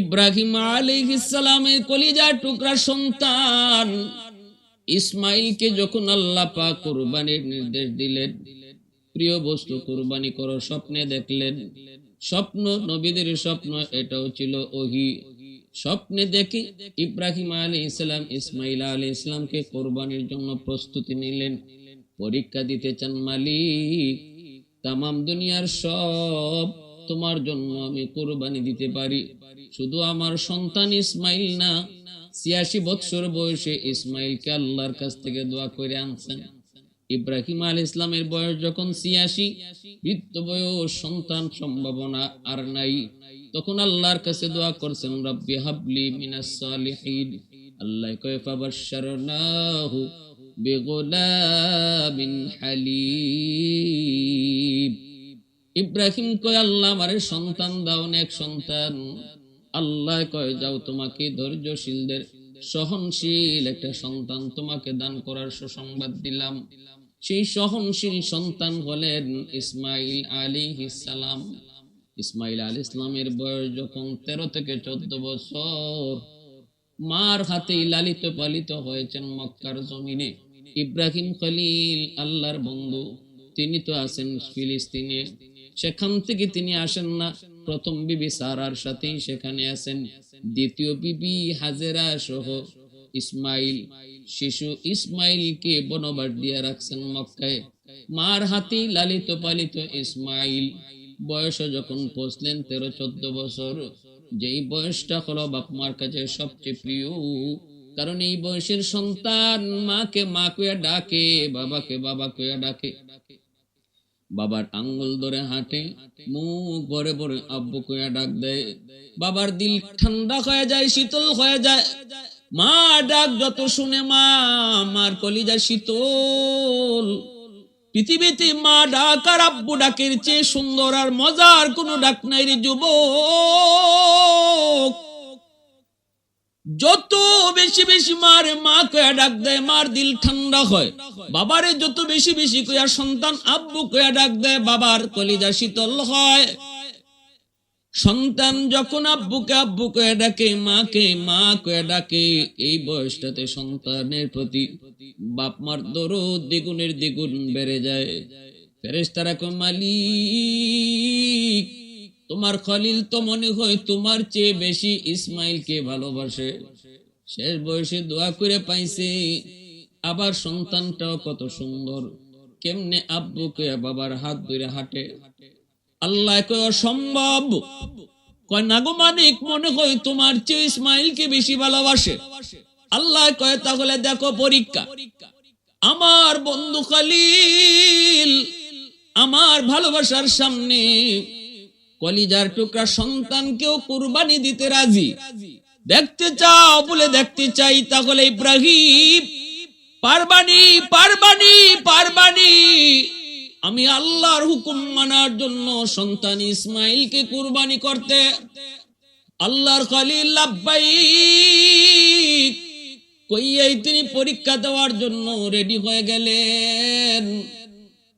ইব্রাহিম আলাইহিসসালামের কলিজার টুকরা সন্তান ইসমাইলকে যখন আল্লাহ পাক কুরবানির নির্দেশ দিলেন, প্রিয় বস্তু, কোরবানি করো, স্বপ্নে দেখলেন। স্বপ্ন, নবীদের স্বপ্ন এটাও ছিল ওহি। স্বপ্নে দেখে ইব্রাহিম আলী ইসলাম ইসমাইল আলী ইসলামকে কোরবানির জন্য প্রস্তুতি নিলেন। পরীক্ষা দিতে চান মালিক, তামাম দুনিয়ার সব তোমার জন্য আমি কোরবানি দিতে পারি। শুধু আমার সন্তান ইসমাইল না, ছিয়াশি বৎসর বয়সে ইসমাইলকে আল্লাহর কাছ থেকে দোয়া করে আনছেন। ইব্রাহিম আল ইসলামের বয়স যখন ছিয়াশি, বৃদ্ধ বয়স, সন্তান সম্ভাবনা আর নাই। তখন আল্লাহর কাছে দোয়া করছেন, রব্বি হাবলি মিনাস সালিহিন। আল্লাহ কয়, ফাবাশশারনাহু বিগুলামিন হালিম। ইব্রাহিম কয়, আল্লাহ আমারে সন্তান দাও এক সন্তান। আল্লাহ কয়, যাও তোমাকে ধৈর্যশীলদের সহনশীল একটা সন্তান তোমাকে দান করার সুসংবাদ দিলাম। সেই সহনশীল সন্তান হলেন ইসমাইল আলী সালাম। ইসমাইল আলী ইসলামের বয়স যখন তেরো থেকে চোদ্দ বছর, মার হাতে লালিত পালিত হয়েছেন মক্কার জমিনে। ইব্রাহিম খলিল, আল্লাহর বন্ধু, তিনি তো আছেন ফিলিস্তিনে। সেখান থেকে তিনি আসেন না। প্রথম বিবি সারার সাথেই সেখানে আছেন। দ্বিতীয় বিবি হাজেরা সহ ইসমাইল। শিশু ইসমাইলকে বনবাস দিয়ে রাখছেন মক্কায়। মার হাতে লালিত পালিত ইসমাইল। বয়স যখন পৌঁছলেন তেরো চোদ্দ বছর। যেই বয়সটা হলো বাপ মার কাছে সবচেয়ে প্রিয়। কারণ এই বয়সের সন্তান মাকে মা কুয়া ডাকে, বাবাকে বাবা কুয়া ডাকে। বাবার আঙ্গুল ধরে হাঁটে, মুখ ভরে ভরে আব্বু কুয়া ডাক দেয়, বাবার দিল ঠান্ডা হয়ে যায়, শীতল হয়ে যায়। মা, ডাক যত শুনে মা, মার কলিজা শীতল। পৃথিবীতে মা ডাক আর আব্বু ডাকের চেয়ে সুন্দর আর মজার কোন ডাক নাই রে যুবক। যত বেশি বেশি মারে মা কয়া ডাক দেয়, মার দিল ঠান্ডা হয়। বাবারে যত বেশি বেশি কয়া সন্তান, আব্বু কয়া ডাক দেয়, বাবার কলিজা শীতল হয়। সন্তান যখন আব্বুকে, আব্বু কয়ে ডাকে, মাকে, মা কয়ে ডাকে, এই বয়সটাতে সন্তানের প্রতি বাপ মার দরদ দ্বিগুণের দ্বিগুণ বেড়ে যায়। কয়, মালিক তোমার খলিল তো মনে হয় তোমার চেয়ে বেশি ইসমাইলকে ভালোবাসে। শেষ বয়সে দোয়া করে পাইছে, আবার সন্তানটাও কত সুন্দর। কেমনে আব্বুকে বাবার হাত ধরে হাঁটে। আল্লাহ কয়, অসম্ভব। কয় না গো মানিক, মনে হয় তোমার চেয়ে ইসমাইলকে বেশি ভালোবাসে। আল্লাহ কয়, তাহলে দেখো পরীক্ষা। আমার বন্ধু খালিল, আমার ভালোবাসার সামনে কলিজার টুকরা সন্তানকেও কুরবানি দিতে রাজি। দেখতে চাও, বলে দেখতে চাই, তাহলে ইব্রাহিম, পারবানি পারবানি পারবানি। আমি আল্লাহর হুকুম মানার জন্য সন্তান ইসমাইলকে কুরবানি করতে। আল্লাহর খালিল কইয়াই তিনি পরীক্ষা দেওয়ার জন্য রেডি হয়ে গেলেন।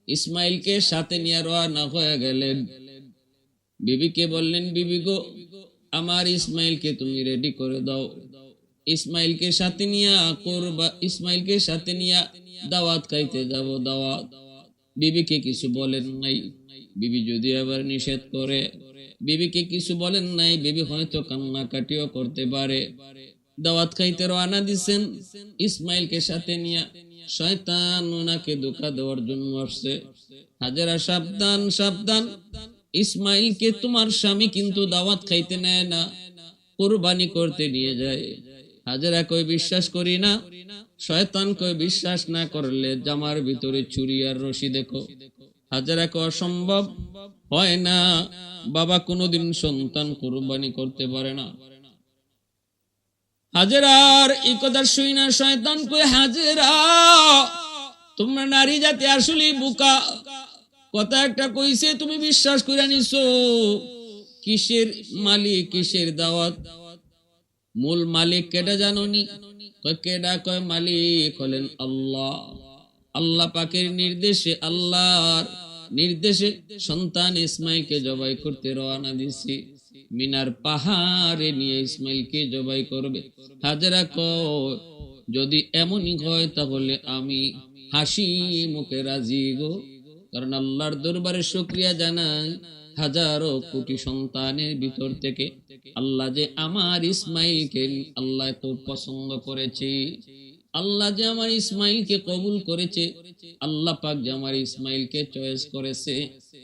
ইসমাইলকে সাথে নিয়ে রওনা হয়ে গেলেন। বিবিকে বললেন, বিবি গো, আমার ইসমাইলকে তুমি রেডি করে দাও। ইসমাইলকে সাথে নিয়া করবা, ইসমাইলকে সাথে নিয়া দাওয়াত খাইতে যাব, দাওয়াত। বিবিকে কিছু বলেন নাই। বিবি যদি আবার নিষেধ করে, বিবিকে কিছু বলেন নাই। বিবি হয়তো কান্নাকাটিও করতে পারে। দাওয়াত খাইতে রওনা দিছেন। ইসমাইলকে সাথে নিয়া শয়তান ওনাকে ধোকা দেওয়ার জন্য আসছে। হাজারা সাবধান সাবধান। ইসমাইলকে তোমার স্বামী কিন্তু দাওয়াত খাইতে নেয় না, কোরবানি করতে নিয়ে যায়। হাজারা কই বিশ্বাস করি না? শয়তান কই বিশ্বাস না করলে জামার ভিতরে চুরি আর রশি দেখো। হাজারা কো অসম্ভব? হয় না। বাবা কোনোদিন সন্তান কোরবানি করতে পারে না। হাজেরার এই কথা শুই না শয়তান কই হাজেরা। তোমরা নারী জাতি আসলেই বোকা। কথা একটা কইছে, তুমি বিশ্বাস করে নিছো। কিসের মালিক, কিসের দাওয়াত? মূল মালিক কেডা জাননি? কেডা কয় মালিক? হলেন আল্লাহ। আল্লাহ পাকের নির্দেশে, আল্লাহর নির্দেশে সন্তান ইসমাইলকে জবাই করতে রওনা দিছি। মিনার পাহাড়ে নিয়ে ইসমাইলকে জবাই করবে। হাজেরা কয়, যদি এমনই হয় তাহলে আমি হাসি মুখে রাজি গো। কারণ আল্লাহর দরবারে শুক্রিয়া জানাই হাজারো কোটি সন্তানের ভিতর থেকে আল্লাহ যে আমার ইসমাইলকে, আল্লাহ তো পছন্দ করেছে। আল্লাহ যে আমার ইসমাইলকে কবুল করেছে, আল্লাহ পাক যে আমার ইসমাইলকে চয়েস করেছে।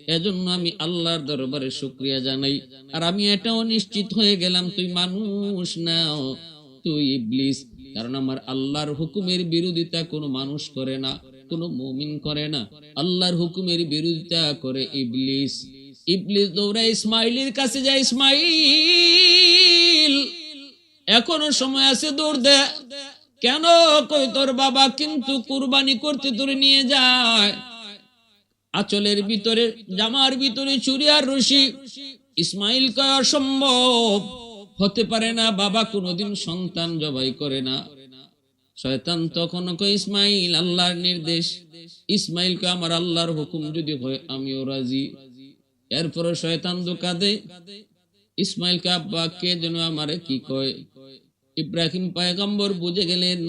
এজন্য আমি আল্লাহর দরবারে শুক্রিয়া জানাই। আর আমি এটাও নিশ্চিত হয়ে গেলাম, তুই মানুষ নাও, তুই ইবলিস। কারণ আমার আল্লাহর হুকুমের বিরোধিতা কোনো মানুষ করে না। কোনো মুমিন করে না। আল্লাহর হুকুমের বিরোধিতা করে ইবলিস। ইবলিস দৌড়া ইসমাইলের কাছে যায়, ইসমাইল, এখনও সময় আছে দৌড় দে। কেন? কই তোর বাবা কিন্তু কুরবানি করতে তোর নিয়ে যায়। আচলের ভিতরে, জামার ভিতরে চুরি আর রশি। ইসমাইল কয়, অসম্ভব, হতে পারে না, বাবা কোনোদিন সন্তান জবাই করে না। শয়তান তখন কয়, ইসমাইল, আল্লাহর নির্দেশ। ইসমাইল কে আমার আল্লাহর হুকুম যদি হয়, আমিও রাজি। এরপরে শয়তান দোকা দে ইসমাইল কে আব্বা, কে যেন আমারে কি কয়? ইব্রাহিম পায়গম্বর বুঝে গেলেন,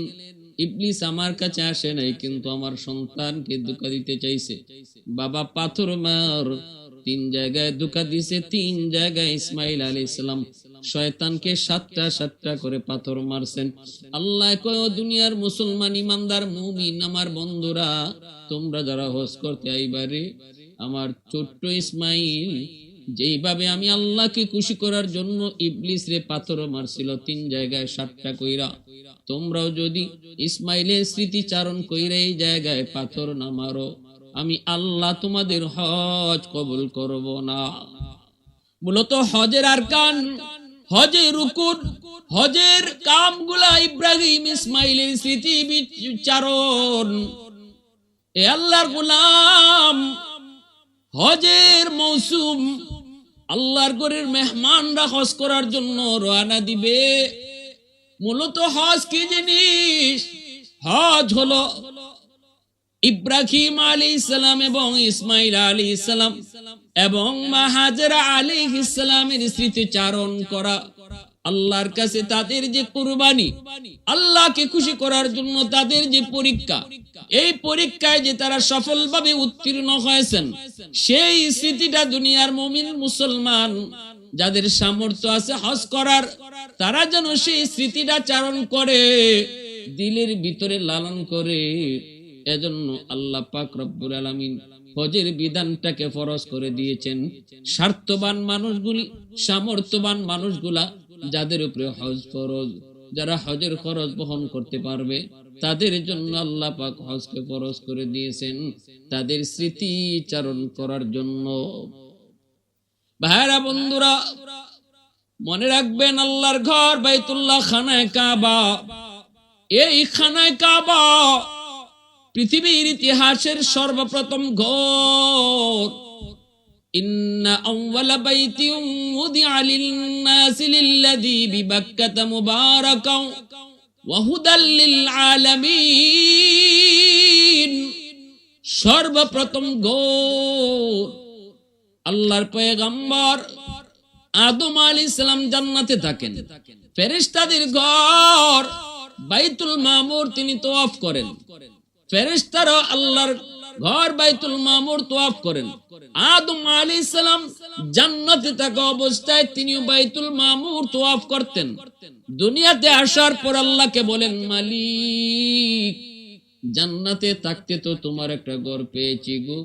ইবলিস আমার কাছে আসে নাই, কিন্তু আমার সন্তানকে দুঃখা দিতে চাইছে। বাবা পাথর মার তিন জায়গায় দুঃখা দিছে, তিন জায়গায় ইসমাইল আলী ইসলাম শয়তানকে সাতটা সাতটা করে পাথর মারছেন। আল্লাহ কয় দুনিয়ার মুসলমান, ইমানদার, মুমিন, আমার বন্ধুরা, তোমরা যারা হজ করতে আইবারে আমার ছোট্ট ইসমাইল, যেইভাবে আমি আল্লাহকে খুশি করার জন্য ইবলিস রে পাথর মারছিল, তিন জায়গায় সাতটা কইরা। তোমরাও যদি ইসমাইলের স্মৃতিচারণ কইরা এই জায়গায় পাথর না মারো আমি আল্লাহ তোমাদের হজ কবুল করব না। মূলত হজের আর কান হজের রুকুন, হজের কামগুলা ইব্রাহিম ইসমাইলের স্মৃতি বিচারণ। এ আল্লাহর গোলাম, হজের মৌসুম, আল্লাহর ঘরের মেহমানরা হজ করার জন্য রওনা দিবে। মূলত হজ কি জিনিস? হজ হলো ইব্রাহিম আলী ইসলাম এবং ইসমাইল আলী ইসলাম এবং মাহাজরা আলী ইসলামের স্মৃতিচারণ করা। আল্লাহর কাছে তাদের যে কুরবানি, আল্লাহকে খুশি করার জন্য তাদের যে পরীক্ষা, এই পরীক্ষায় যে তারা সফলভাবে উত্তীর্ণ হয়েছেন, সেই স্মৃতিটা দুনিয়ার মমিন মুসলমান যাদের সামর্থ্য আছে হজ করার, তারা যেন সেই স্মৃতিটা চারণ করে, দিলের ভিতরে লালন করে। এজন্য আল্লাহ পাক রব্বুল আলামিন হজের বিধানটাকে ফরজ করে দিয়েছেন। স্বার্থবান মানুষগুলি, সামর্থ্যবান মানুষগুলা যাদের উপরে হজ ফরজ, যারা হজের খরচ বহন করতে পারবে, তাদের জন্য আল্লাহ পাক হজকে ফরজ করে দিয়েছেন। তাদের স্মৃতিচারণ করার জন্য। ভাইরা বন্ধুরা, মনে রাখবেন আল্লাহর ঘর বাইতুল্লাহ খানায় কাবা। এই খানায় কাবা পৃথিবীর ইতিহাসের সর্বপ্রথম ঘর إن أول بيت وضع للناس للذي ببكة مباركا وهدى للعالمين সর্বপ্রথম গোর আল্লাহর পয়গম্বর আদম আলী ইসলাম জান্নাতে থাকেন ফেরেশতাদের ঘর বাইতুল মামুর তিনি তোয়াফ করেন ফেরেশতারা আল্লাহর ঘর বাইতুল মামুর তোয়াফ করেন। আদম আলী ইসলাম জান্নাতে থাকা অবস্থায় তিনিও বাইতুল মামুর তোয়াফ করতেন। দুনিয়াতে আসার পর আল্লাহকে বলেন, মালিক, জান্নাতে থাকতে তো তোমার একটা ঘর পেয়েছি গো।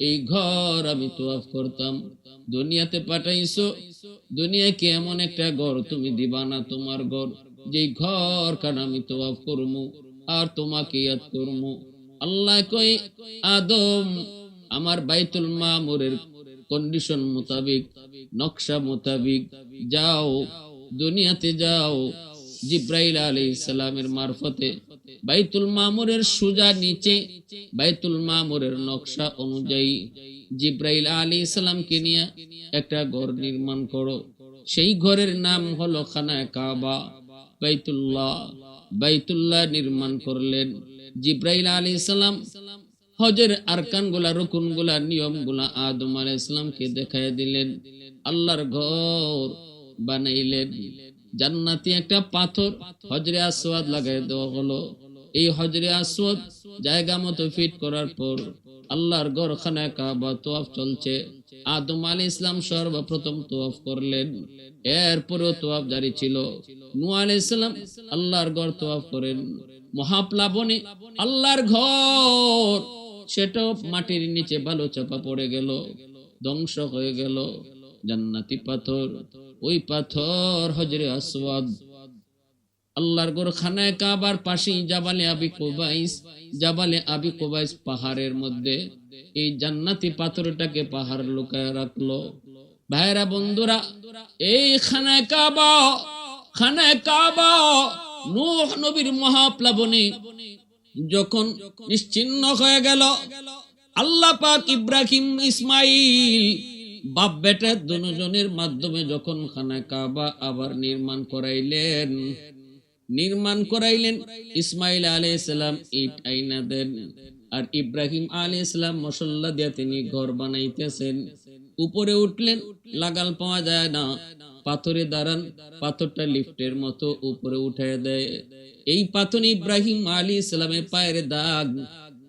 এই ঘর আমি তোয়াফ করতাম। দুনিয়াতে পাঠাইছো দুনিয়াকে এমন একটা ঘর তুমি দিবা না তোমার ঘর? যে ঘর কারণ আমি তোয়াফ করমু আর তোমাকে ইয়াদ করমু। আল্লাহ কই আদম, আমার বাইতুল মামুরের কন্ডিশন মোতাবিক, নকশা মোতাবিক যাও, দুনিয়াতে যাও। জিব্রাইল আলাইহিস সালামের মারফতে বাইতুল মামুরের সুজা নিচে, বাইতুল মামুরের নকশা অনুযায়ী জিব্রাইল আলাইহিস সালামকে নিয়ে একটা ঘর নির্মাণ করো। সেই ঘরের নাম হলো খানায় কাবা, বাইতুল্লাহ। বাইতুল্লাহ নির্মাণ করলেন। জিব্রাইল আলী সালাম হজের আরকানগুলা রকুনগুলা নিয়মগুলা আদম আলী ইসলামকে দেখাই দিলেন। আল্লাহর ঘর বানাইলেন। জান্নাতি একটা পাথর হজরে আসওয়াদ লাগাই দেওয়া হলো। এই হজরে আসওয়াদ জায়গা মতো ফিট করার পর আল্লাহর খানায় কাবা তোয়াফ চলছে। আদম আলী ইসলাম সর্বপ্রথম তোয়াফ করলেন। এরপরেও তোয়াফ জারি ছিল। নু আলী ইসলাম আল্লাহর ঘর তোয়াফ করেন। মহাপ্লাবনে আল্লাহর ঘর, সেটাও মাটির নিচে ভালো চাপা পড়ে গেল, ধ্বংস হয়ে গেল। জান্নাতি পাথর, ওই পাথর হজরে আসওয়াদ আল্লাহর গোর খানায় কাবার পাশেই জাবালে আবি কোবাইস, জাবালে আবি কোবাইস পাহাড়ের মধ্যে এই জান্নাতি পাথরটাকে পাহাড় লুকায় রাখল। ভাইরা বন্ধুরা, এই খানায় কাবা খানায় কাবা, নূহ নবীর মহাপ্লাবনে যখন নিশ্চিন্ন হয়ে গেল, আল্লাহ পাক ইব্রাহিম, ইসমাইল বাপ বেটা দুজনের মাধ্যমে যখন খানা কাবা আবার নির্মাণ করাইলেন নির্মাণ করাইলেন ইসমাইল আলাই সালাম, ইট আইনা দেন। আর ইব্রাহিম আলাই সালাম মশল্লা দিয়া তিনি ঘর বানাইতেছেন। উপরে উঠলেন, লাগাল পাওয়া যায় না। পাথরে দাঁড়ান, পাথরটা লিফটের মতো উপরে উঠায় দেয়। এই পাথর ইব্রাহিম আলী ইসলামের পায়ের দাগ।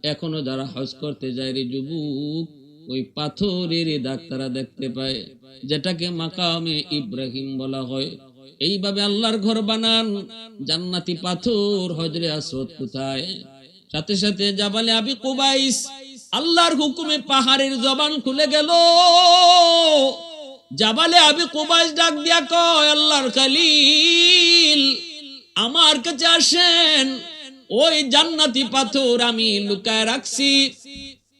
এখনও যারা হজ করতে যায় রে যুবক, ওই পাথরের দাগ তারা দেখতে পায়, যেটাকে মাকামে ইব্রাহিম বলা হয়। এইভাবে আল্লাহর ঘর বানান। জান্নাতি পাথর হজরে আসওয়াদ কোথায়? সাথে সাথে জাবালে আবি কুবাইস, আল্লাহর হুকুমে পাহাড়ের জবান খুলে গেল। জাবালে আবি কুবাইস ডাক দিয়া কয়, আল্লাহর খালিল, আমার কাছে আসেন। ওই জান্নাতি পাথর আমি লুকায় রাখছি।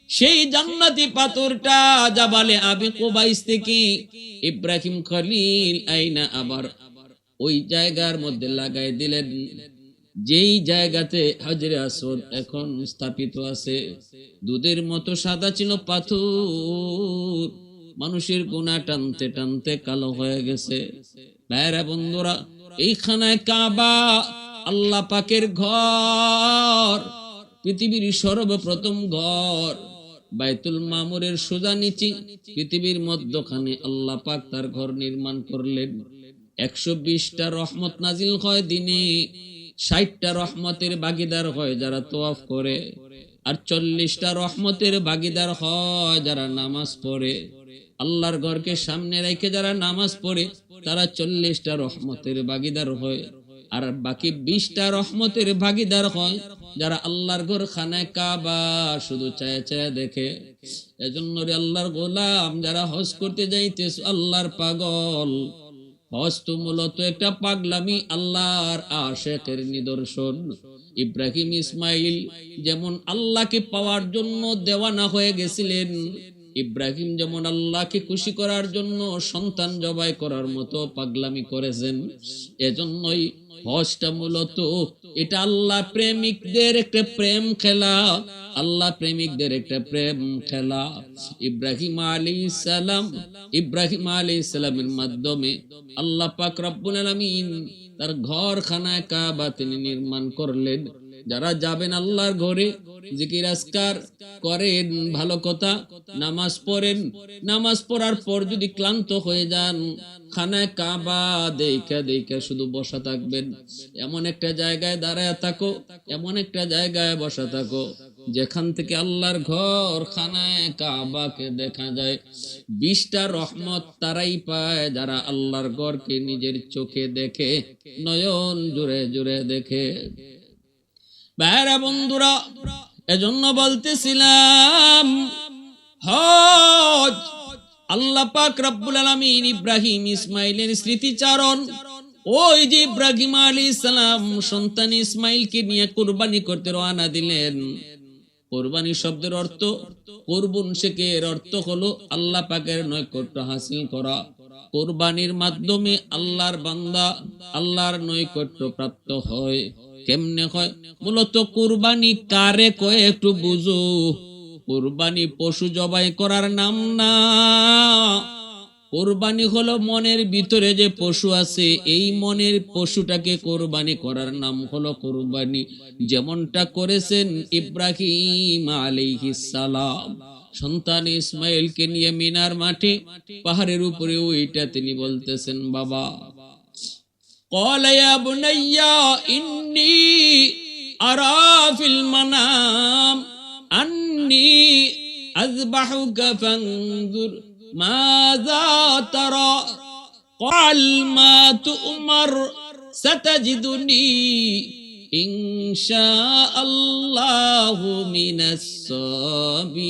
সেই জান্নাতি পাথরটা জাবালে আবি কুবাইস থেকে ইব্রাহিম খলিল আইনা আবার ওই জায়গার মধ্যে লাগাই দিলেন। যেই জায়গাতে হাজরে আসদ এখন স্থাপিত আছে, দুধের মতো সাদা ছিল পাথর। মানুষের গুণা টানতে টানতে কালো হয়ে গেছে। ভাইরা বন্ধুরা এইখানে কাবা আল্লাহ পাকের ঘর, পৃথিবীর সর্বপ্রথম ঘর। বাইতুল মামুরের সোজা নিচে পৃথিবীর মধ্যখানে আল্লাহ পাক তার ঘর নির্মাণ করলেন। একশো বিশটা রহমত নাজিল হয় দিনে, ষাটটা রহমতের বাগিদার হয় যারা তোয়াফ করে, আর চল্লিশটা রহমতের বাগিদার হয় যারা নামাজ পড়ে। আল্লাহর ঘরকে সামনে রেখে যারা নামাজ পড়ে, তারা চল্লিশটা রহমতের বাগিদার হয়। আর বাকি বিশটা রহমতের ভাগিদার হয় যারা আল্লাহর ঘর খানায় কাবা শুধু চায় চায় দেখে। এজন্য রে আল্লাহর গোলাম যারা হজ করতে যাইতেছ, আল্লাহর পাগল। হজ মূলত একটা পাগলামি আল্লাহর আশেকের নিদর্শন। ইব্রাহিম, ইসমাইল যেমন আল্লাহকে পাওয়ার জন্য দেওয়ানা হয়ে গেছিলেন ইব্রাহিম যেমন আল্লাহকে খুশি করার জন্য সন্তান জবাই করার মতো পাগলামি করেছেন, এজন্যই হজটা মূলত এটা আল্লাহ প্রেমিকদের একটা প্রেম খেলা, আল্লাহ প্রেমিকদের একটা প্রেম খেলা। ইব্রাহিম আলী সালাম ইব্রাহিম আলী সালামের মাধ্যমে আল্লাহ পাক রব্বুল আলামিন তার ঘর খানায় কাবা তিনি নির্মাণ করলেন। যারা যাবেন আল্লাহর ঘরে, জিকির আজকার করেন, ভালো কথা, নামাজ পড়েন, নামাজ পড়ার পর যদি ক্লান্ত হয়ে যান, খানায় কাবা দেখা দেখা শুধু বসা থাকবেন। এমন একটা জায়গায় দাঁড়ায় থাকো, এমন একটা জায়গায় বসা থাকো, যেখান থেকে আল্লাহর ঘর খানায় কাবাকে দেখা যায়। বিশটা রহমত তারাই পায় যারা আল্লাহর ঘরকে নিজের চোখে দেখে, নয়ন জুড়ে জুড়ে দেখে। ভাইরা বন্ধুরা, এজন্য বলতেছিলাম, হজ, আল্লাহ পাক রব্বুল আলামিন ইব্রাহিম ইসমাইলের স্মৃতিচারণ, ওই যে ইব্রাহিম আলী সালাম সন্তান ইসমাইলকে নিয়ে কুরবানি করতে রওনা দিলেন। কোরবানি শব্দের অর্থ, কোরবুন শেখের অর্থ হলো আল্লাহ পাকের নৈকট্য হাসিল করা। কোরবানির মাধ্যমে আল্লাহর বান্দা আল্লাহর নৈকট্য প্রাপ্ত হয়। কেমনে হয়? মূলত কুরবানি কারে কয়ে একটু বুঝো। কুরবানি পশু জবাই করার নাম না। কোরবানি হলো মনের ভিতরে যে পশু আছে, এই মনের পশুটাকে কোরবানি করার নাম হলো কোরবানি। যেমনটা করেছেন ইব্রাহিম আলাইহিস সালাম। সন্তান ইসমাইলকে নিয়ে মিনার মাঠে পাহাড়ের উপরে ওইটা তিনি বলতেছেন বাবা قال يا بني إني أرى في المنام أني أذبحك فانظر ماذا ترى قال ما تؤمر ستجدني إن شاء الله من الصابرين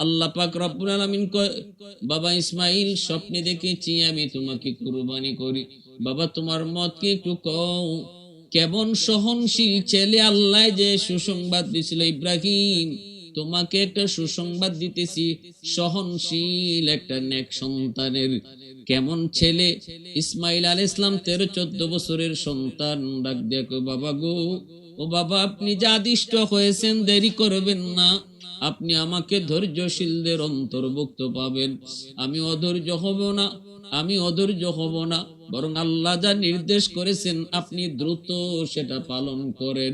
আল্লাহ পাক রব্বুল আলামিন কয় বাবা ইসমাইল স্বপ্নে দেখেছি আমি তোমাকে কুরবানি করি বাবা তোমার মত কি একটু কও কেমন সহনশীল ছেলে আল্লাহ যে সুসংবাদ দিছিল ইব্রাহিম তোমাকে একটা সুসংবাদ দিতেছি। সহনশীল একটা নেক সন্তানের। কেমন ছেলে? ইসমাইল আল ইসলাম তেরো চোদ্দ বছরের সন্তান। ডাক দেখো বাবা গো, ও বাবা, আপনি যা আদিষ্ট হয়েছেন, দেরি করবেন না। আপনি আমাকে ধৈর্যশীলদের অন্তর্ভুক্ত পাবেন। আমি অধৈর্য হব না, আমি অধৈর্য হব না, বরং আল্লাহ যা নির্দেশ করেছেন আপনি দ্রুত সেটা পালন করেন।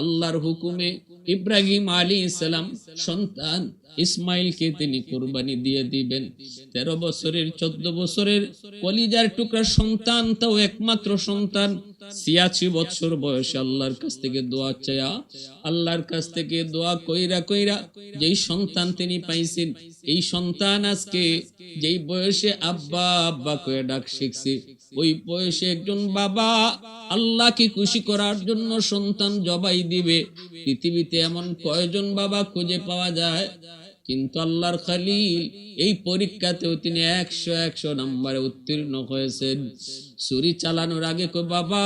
আল্লাহর হুকুমে ইব্রাহিম আলী ইসলাম সন্তান ইসমাইলকে তিনি কোরবানি দিয়ে দিবেন। তেরো বছরের, চোদ্দ বছরের কলিজার টুকরা সন্তান তাও একমাত্র সন্তান। ছিয়াশি বছর বয়সে আল্লাহর কাছ থেকে দোয়া চায়া, আল্লাহর কাছ থেকে দোয়া কইরা কইরা যেই সন্তান তিনি পাইছেন, এই সন্তান আজকে যেই বয়সে আব্বা আব্বা কয়ে ডাক শিখছে, ওই বয়সে একজন বাবা আল্লাহকে খুশি করার জন্য সন্তান জবাই দিবে। পৃথিবীতে এমন কয়জন বাবা খুঁজে পাওয়া যায়? কিন্তু আল্লাহর খালিল এই পরীক্ষাতেও তিনি একশো একশো নম্বরে উত্তীর্ণ হয়েছেন। ছুরি চালানোর আগে কো বাবা,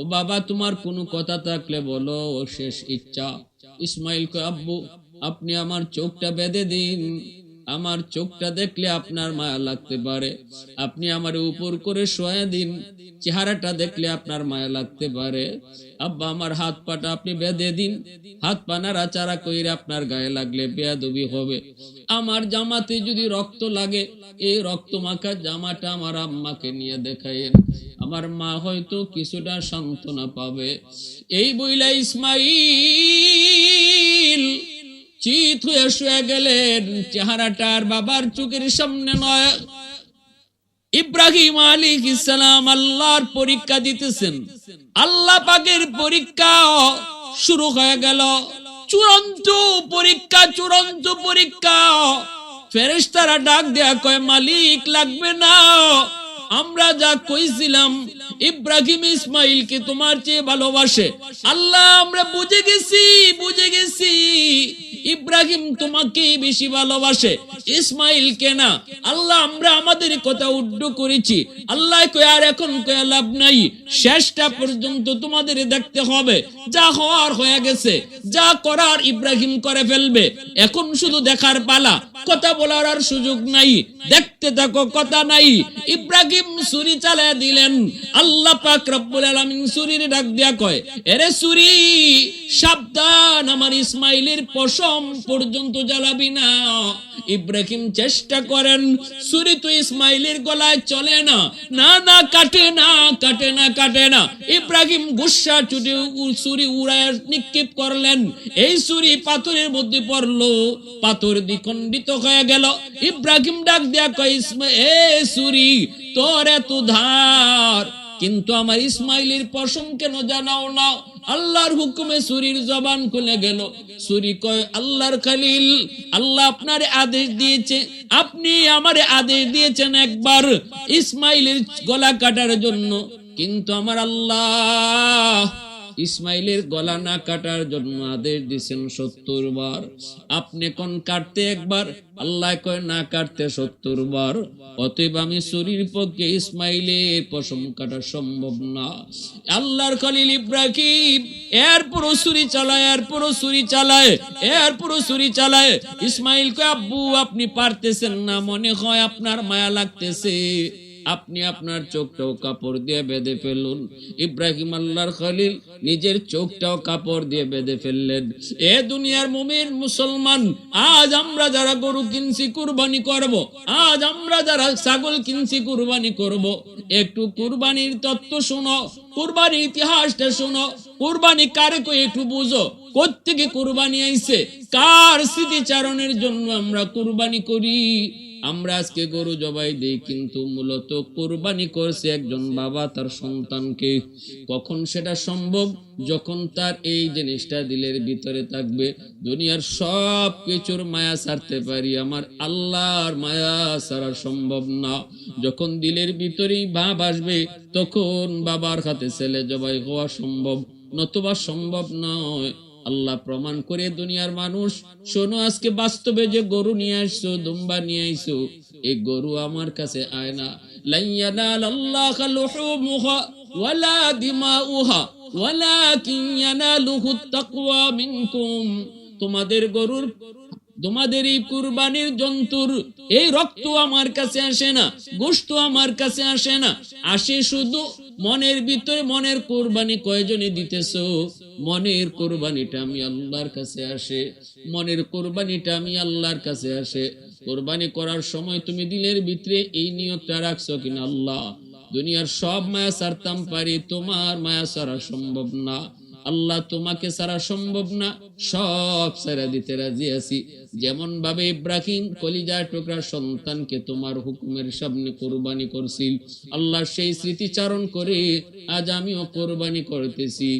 ও বাবা তোমার কোনো কথা থাকলে বলো শেষ ইচ্ছা। ইসমাইল কো আব্বু, আপনি আমার চোখটা বেঁধে দিন। আমার চোখটা দেখলে আপনার মায়া লাগতে পারে। আপনি আমার উপর করে শোয়া দিন, চেহারাটা দেখলে আপনার মায়া লাগতে পারে। আব্বা, আমার হাত পাটা আপনি বেঁধে দিন। হাত পা নাড়াচাড়া কইরে আপনার গায়ে লাগলে বেয়াদবি হবে। আমার জামাতে যদি রক্ত লাগে, এই রক্ত মাখা জামাটা আমার আম্মাকে নিয়ে দেখাইন আমার মা হয়তো কিছুটা সান্ত্বনা পাবে। এই বইলা ইসমাইল শুয়ে গেলেন। চেহারাটার বাবার সামনে নয়। ইব্রাহিম আলী ইসালাম আল্লাহর পরীক্ষা দিতেছেন। আল্লাহ পাকের পরীক্ষা শুরু হয়ে গেল। চূড়ান্ত পরীক্ষা চূড়ান্ত পরীক্ষা। ফেরেশতারা ডাক দেয়া কয়, মালিক, লাগবে না। আমরা যা কইছিলাম, ইব্রাহিম ইসমাইলকে তোমার চেয়ে ভালোবাসে। আল্লাহ, আমরা বুঝে গেছি বুঝে গেছি। ইব্রাহিম তোমাকে বেশি ভালোবাসে, ইসমাইল কে না। আল্লাহ, আমরা আমাদের কথা উড্ড করেছি। আল্লাহ কয়, আর এখন কয়, লাভ নাই। শেষটা পর্যন্ত তোমাদের দেখতে হবে। যা হওয়ার হয়ে গেছে, যা করার ইব্রাহিম করে ফেলবে। এখন শুধু দেখার পালা। কথা বলার আর সুযোগ নাই। দেখতে থাকো, কথা নাই। ইব্রাহিম সুরি চালিয়ে দিলেন। আল্লাহ পাক রব্বুল আলামিন সুরির ডাক দিয়া কয়, এরে সুরি সাবধান, আমার ইসমাইলের পশম পর্যন্ত জ্বালাবি না। ইব্রাহিম চেষ্টা করেন সুরি তো ইসমাইলের গলায় চলে না। না না, কাটে না কাটে না কাটে না। ইব্রাহিম গুসা চুটে সুরি উড়ায় নিক্ষেপ করলেন। এই সুরি পাথরের মধ্যে পড়ল, পাথর দ্বিখণ্ডিত হয়ে গেল। ইব্রাহিম ডাক দেয়া কয়, ইসমা, এ সুরি তোর এত ধার। কিন্তু আমার ইসমাইলের পশম কেন জানাও না? আল্লাহর হুকুমে সুরির জবান খুলে গেল। সুরি কয়, আল্লাহর খালিল, আল্লাহ আপনার আদেশ দিয়েছে। আপনি আমার আদেশ দিয়েছেন একবার ইসমাইলের গলা কাটার জন্য। কিন্তু আমার আল্লাহ ইসমাইলের গলা না কাটার জন্য আদেশ দিছেন সত্তর বার। আপনি কোন কাটতে একবার? আল্লাহ কয়, না কাটতে সত্তর বার। অতএব আমি শরীর পক্ষে ইসমাইলের পশম কাটা সম্ভব না। আল্লাহর খলিল ইব্রাহিম এর পুরো সুরি চালায় এর পুরো সুরি চালায় এর পুরো সুরি চালায়। ইসমাইল কয়, আব্বু, আপনি পারতেছেন না, মনে হয় আপনার মায়া লাগতেছে। আপনি আপনার চোখটাও কাপড় দিয়ে বেঁধে ফেলুন। ইব্রাহিম আল্লাহর খলিল নিজের চোখটাও কাপড় দিয়ে বেঁধে ফেললেন। এ দুনিয়ার মুমিন মুসলমান, আজ আমরা যারা গরু কিনছি কুরবানি করব। আজ আমরা যারা ছাগল কিনছি কুরবানি করব। একটু কুরবানির তত্ত্ব শোনো, কুরবানির ইতিহাসটা শোনো। কুরবানি কারে কই একটু বুঝো। কোত্থেকে কুরবানি আইছে? কার স্মৃতিচারণের জন্য আমরা কুরবানি করি? আমরা আজকে গরু জবাই দিই, কিন্তু মূলত কোরবানি করছে একজন বাবা তার সন্তানকে। কখন সেটা সম্ভব? যখন তার এই জিনিসটা দিলের ভিতরে থাকবে, দুনিয়ার সব কিছুর মায়া ছাড়তে পারি, আমার আল্লাহর মায়া ছাড়া সম্ভব না। যখন দিলের ভিতরেই ভাব আসবে, তখন বাবার হাতে ছেলে জবাই হওয়া সম্ভব, নতুবা সম্ভব নয়। আল্লাহ প্রমাণ করে দুনিয়ার মানুষ, শোনো আজকে বাস্তবে যে গরু নিয়ে আসছো, দুম্বা নিয়ে আইছো এই গরু আমার কাছে আয় না। তোমাদের গরুর, তোমাদের এই কুরবানির জন্তুর, এই কাছে আসে না কাছে আসে না। আসে শুধু মনের ভিতরে মনের কোরবানি কয়জনে দিতেছো? মনের কোরবানিটা আমি আল্লাহর কাছে আসে, মনের কোরবানিটা আমি আল্লাহর কাছে আসে। কোরবানি করার সময় তুমি দিলের ভিতরে এই নিয়তটা রাখছো কিনা আল্লাহ? দুনিয়ার সব মায়া সারতাম পারি, তোমার মায়া সারা সম্ভব না। আল্লাহ তোমাকে সারা সম্ভব না, সব সারা দিতে রাজি আছি। যেমন ভাবে ইব্রাহিম কলিজা টুকরা সন্তানকে তোমার হুকুমের সামনে কোরবানি করছিল, আল্লাহ সেই স্মৃতিচারণ করে আজ আমিও কোরবানি করতেছি।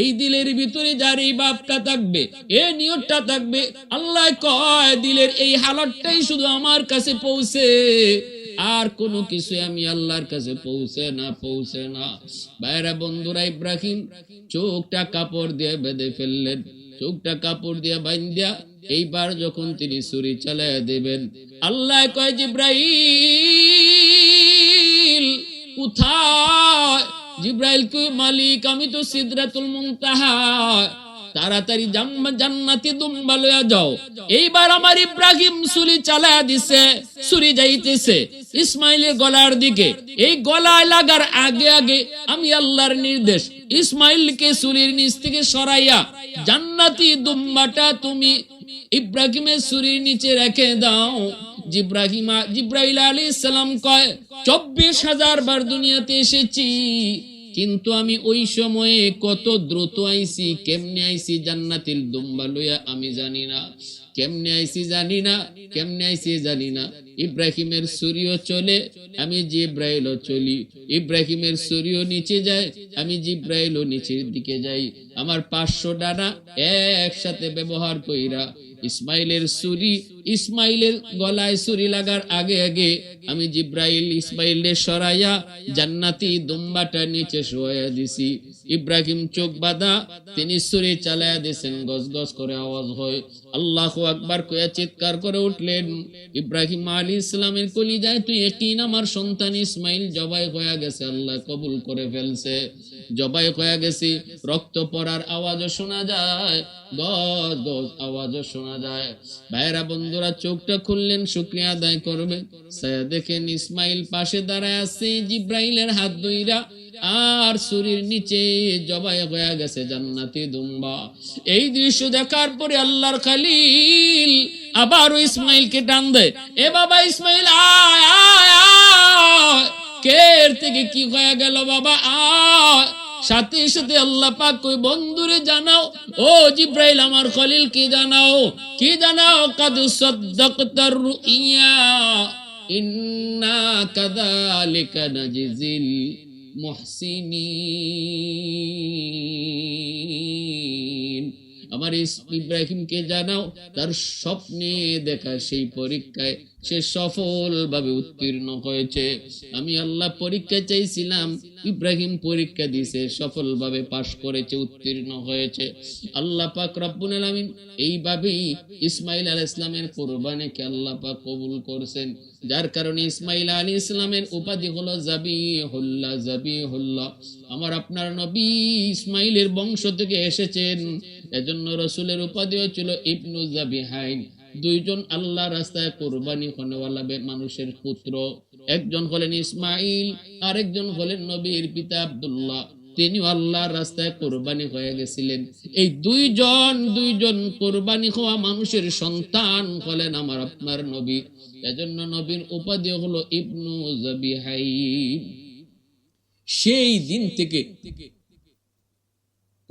এই দিলের ভিতরে যার এই বাপটা থাকবে, এ নিয়তটা থাকবে, আল্লাহ কয় দিলের এই হালতটাই শুধু আমার কাছে পৌঁছে। আর কোনো কিছু আমি আল্লাহর কাছে পৌঁছে না পৌঁছে না। বাইরা বন্ধুরা, ইব্রাহিম, চোখটা কাপড় দিয়ে বেঁধে ফেললেন। চোখটা কাপড় দিয়ে বাইন্দিয়া এইবার যখন তিনি ছুরি চালায় দেবেন, আল্লাহ কয়, জিব্রাইল, কোথায়? জিব্রাইল কই মালিক? আমি তো সিদরাতুল মুনতাহা। তাড়াতাড়ি জান্নাতি দুম্বা যাও। এইবার আমার ইব্রাহিম সুরি চালায়া দিছে সুরি যাইতেছে ইসমাইলের গলার দিকে। এই গলায় লাগার আগে আগে আমি আল্লাহর নির্দেশ, ইসমাইলকে সুরির নিচ থেকে সরাইয়া, জান্নাতি দুম্বাটা তুমি ইব্রাহিমের সুরির নিচে রেখে দাও। জিব্রাহিমা জিব্রাইল আলী সালাম কয়, চব্বিশ হাজার বার দুনিয়াতে এসেছি কিন্তু আমি ওই সময়ে কত দ্রুত আইছি, কেমনে আইছি জান্নাতিল দুম্বা লইয়া আমি জানি না। কেমনে আইছি জানি না, কেমনে আইছি জানি না। ইব্রাহিমের সূর্য চলে, আমি জিব্রাইলও চলি। ইব্রাহিমের সূর্য নিচে যায়, আমি জিব্রাইলও নিচের দিকে যাই। আমার পাঁচশো ডানা একসাথে ব্যবহার কইরা ইসমাইলের সুরি ইসমাইলের গলায় সুরি লাগার আগে আগে আমি জিব্রাইল ইসমাইলের সরাইয়া জান্নাতি দুম্বাটা নিচে শোয়া দিছি। ইব্রাহিম চোখ বাঁধা, তিনি সুরি চালায়া দিছেন গজ গজ করে আওয়াজ হয়। আল্লাহ আকবার কয়া চিৎকার করে উঠলেন, ইব্রাহিম আলী ইসলামের কলিজায় তুই একই আমার সন্তান ইসমাইল জবাই হয়ে গেছে, আল্লাহ কবুল করে ফেলছে। জবাই হয়ে গেছে, রক্ত পড়ার আওয়াজও শোনা যায় গজ গজ আওয়াজও শোনা বন্ধুরা, চোখটা খুললেন, শুক্রিয়া আদায় করবে। দেখেন ইসমাইল পাশে দাঁড়ায় আছে, জিব্রাইলের হাত আর সুরির নিচে জবাই হয়ে গেছে জান্নাতি দুম্বা। এই দৃশ্য দেখার পরে আল্লাহর খালিল আবারও ইসমাইলকে টান দেয়। এ বাবা ইসমাইল, আয় আয় আয় কের থেকে কি হয়ে গেল বাবা, আয়। সাথে সাথে আল্লাহ পাক কই, বন্ধুরে জানাও। ও জিব্রাইল, আমার খলিল কি জানাও। কি জানাও? কাদ সাদ্দাকতার রুইয়া, ইন্না কাযালিকা নাজিজিল মুহসিনিন। আমার ইব্রাহিমকে জানাও, তার স্বপ্নে দেখা সেই পরীক্ষায় সে সফল ভাবে উত্তীর্ণ হয়েছে। আমি আল্লাহ পরীক্ষা চাইছিলাম, ইব্রাহিম পরীক্ষা দিছে সফল ভাবে পাশ করেছে, উত্তীর্ণ হয়েছে। আল্লাহ পাক রব্বুল আলামিন এইভাবেই ইসমাইল আলাইহিস ইসলামের কোরবানিকে আল্লাহ পাক কবুল করছেন। যার কারণে ইসমাইল আলী ইসলামের উপাধি হলো জাবি হল্লা জাবিহুল্লাহ জাবিহুল্লাহ। আমার আপনার নবী ইসমাইলের বংশ থেকে এসেছেন। এজন্য রসুলের উপাধিও ছিল ইবনু জাবিহাইন। দুইজন আল্লাহ রাস্তায় কোরবানি হনেওয়ালা মানুষের পুত্র। একজন হলেন ইসমাইল, আরেকজন হলেন নবীর পিতা আব্দুল্লাহ। তিনি আল্লাহর রাস্তায় কোরবানি হয়ে গেছিলেন। এই দুইজন দুইজন কোরবানি হওয়া মানুষের সন্তান হলেন আমার আপনার নবী। এজন্য নবীর উপাধি হলো ইবনু জাবিহাই সেই দিন থেকে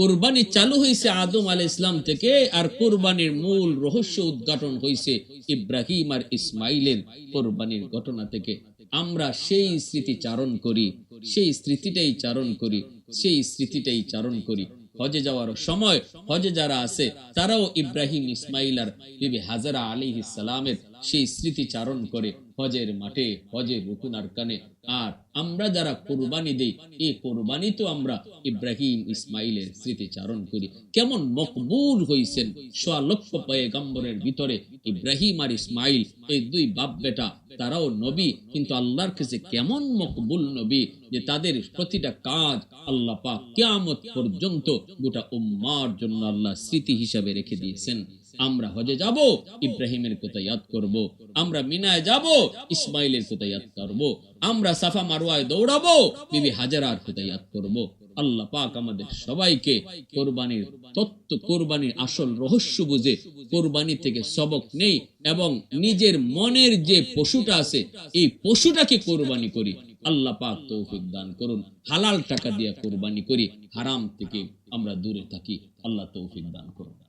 কোরবানি চালু হয়েছে আদম আল ইসলাম থেকে আর কোরবানির মূল রহস্য উদ্ঘাটন হয়েছে ইব্রাহিম আর ইসমাইলের কোরবানির ঘটনা থেকে। আমরা সেই স্মৃতি চারণ করি, সেই স্মৃতিটাই চারণ করি, সেই স্মৃতিটাই চারণ করি। হজে যাওয়ার সময় হজে যারা আছে, তারাও ইব্রাহিম, ইসমাইল আর বিবি হাজারা আলী সালামের সেই স্মৃতি চারণ করে হজের মাঠে, হজের রুকুনার কানে। আর আমরা যারা কোরবানি দেই, এই কোরবানি তো আমরা ইব্রাহিম ইসমাইলের স্মৃতি চারণ করি। কেমন মকবুল হইছেন সোয়া লক্ষ পয়গম্বরের ভিতরে ইব্রাহিম আর ইসমাইল, এই দুই বাপ বেটা তারাও নবী, কিন্তু আল্লাহর কাছে কেমন মকবুল নবী যে তাদের প্রতিটা কাজ আল্লাহ পাক কিয়ামত পর্যন্ত গোটা উম্মার জন্য আল্লাহ স্মৃতি হিসাবে রেখে দিয়েছেন। আমরা হজে যাব, ইব্রাহিমের কথা ইয়াদ করব? আমরা মিনায় যাব, ইসমাইলের কথা ইয়াদ করব? আমরা সাফা মারওয়ায় দৌড়াবো, বিবি হাজারার কথা ইয়াদ করব? আল্লাহ পাক আমাদের সবাইকে কোরবানির তত্ত্ব, কোরবানির আসল রহস্য বুঝে কোরবানি থেকে সবক নেই এবং নিজের মনের যে পশুটা আছে, এই পশুটাকে কোরবানি করি। আল্লাহ পাক তৌফিক দান করুন। হালাল টাকা দিয়ে কোরবানি করি। হারাম থেকে আমরা দূরে থাকি। আল্লাহ তৌফিক দান করুন।